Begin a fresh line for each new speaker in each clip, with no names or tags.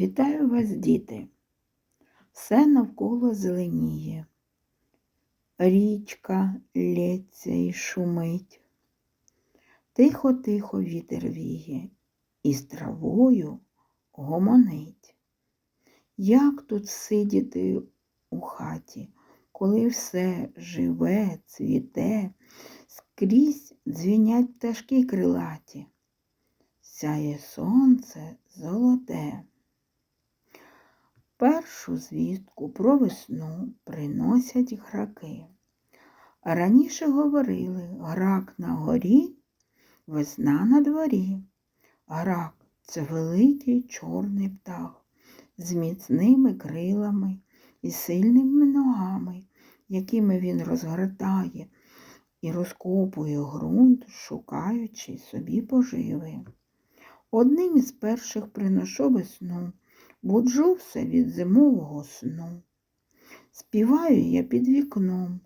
Вітаю вас, діти! Все навколо зеленіє. Річка лється і шумить. Тихо-тихо вітер віє і з травою гомонить. Як тут сидіти у хаті, коли все живе, цвіте, скрізь дзвінять пташки крилаті, сяє сонце золоте. Першу звістку про весну приносять граки. Раніше говорили грак на горі, весна на дворі. Грак це великий чорний птах з міцними крилами і сильними ногами, якими він розгортає і розкопує ґрунт, шукаючи собі поживи. Одним із перших приношу весну буджуся від зимового сну. Співаю я під вікном.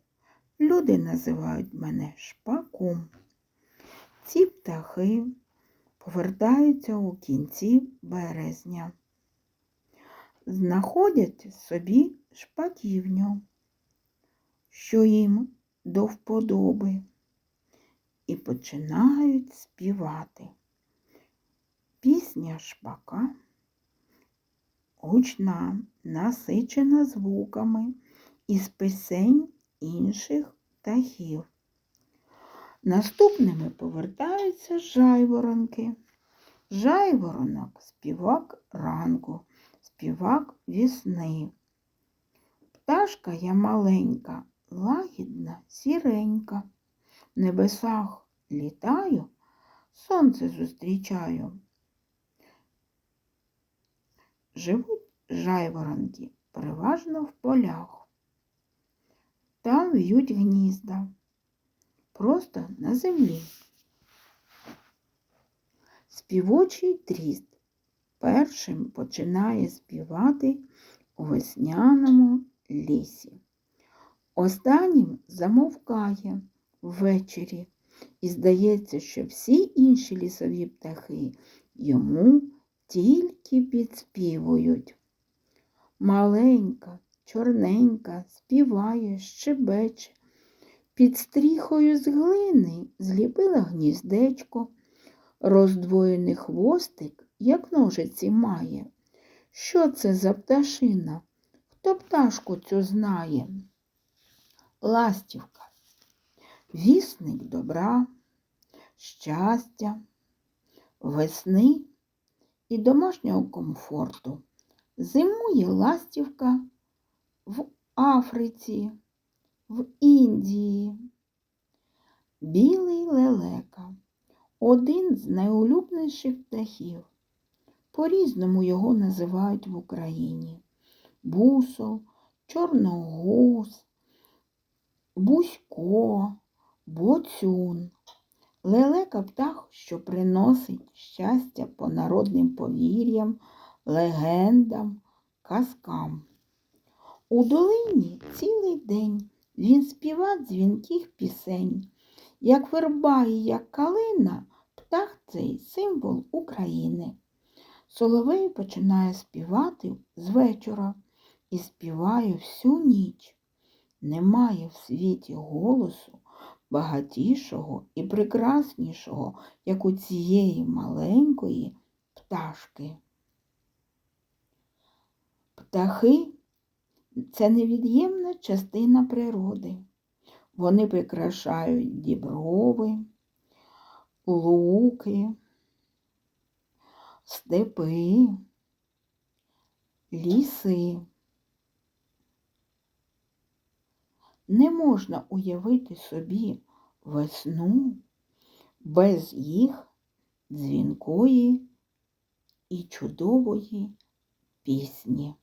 Люди називають мене шпаком. Ці птахи повертаються у кінці березня. Знаходять собі шпаківню, що їм до вподоби, і починають співати. Пісня шпака гучна, насичена звуками із пісень інших птахів. Наступними повертаються жайворонки. Жайворонок співак ранку, співак вісни. Пташка я маленька, лагідна, сіренька. В небесах літаю, сонце зустрічаю. Живуть жайворонки переважно в полях. Там в'ють гнізда, просто на землі. Співочий тріст першим починає співати у весняному лісі. Останнім замовкає ввечері і здається, що всі інші лісові птахи йому тільки підспівують. Маленька, чорненька, співає, щебече. Під стріхою з глини зліпила гніздечко, роздвоєний хвостик, як ножиці має. Що це за пташина? Хто пташку цю знає? Ластівка, вісник добра, щастя, весни і домашнього комфорту. Зимує ластівка в Африці, в Індії. Білий лелека один з найулюбленіших птахів. По-різному його називають в Україні. Бусол, чорногуз, бусько, боцюн. Лелека птах, що приносить щастя по народним повір'ям, легендам, казкам. У долині цілий день він співа дзвінких пісень. Як верба і як калина, птах цей символ України. Соловей починає співати з вечора і співає всю ніч. Немає в світі голосу багатішого і прекраснішого, як у цієї маленької пташки. Птахи це невід'ємна частина природи. Вони прикрашають діброви, луки, степи, ліси. Не можна уявити собі весну без їх дзвінкої і чудової пісні.